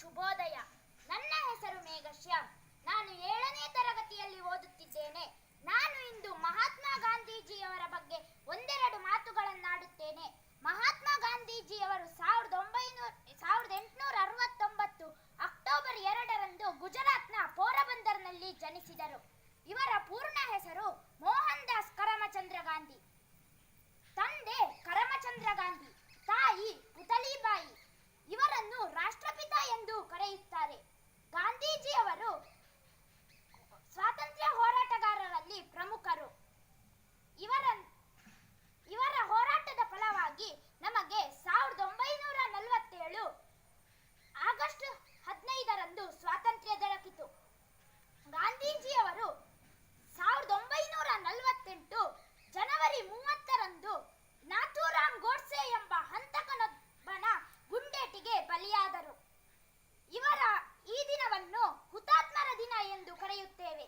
ಶುಭೋದಯ. ನನ್ನ ಹೆಸರು ಮೇಘಶ್ಯಾಮ್. ನಾನು ಏಳನೇ ತರಗತಿಯಲ್ಲಿ ಓದುತ್ತಿದ್ದೇನೆ. meio teve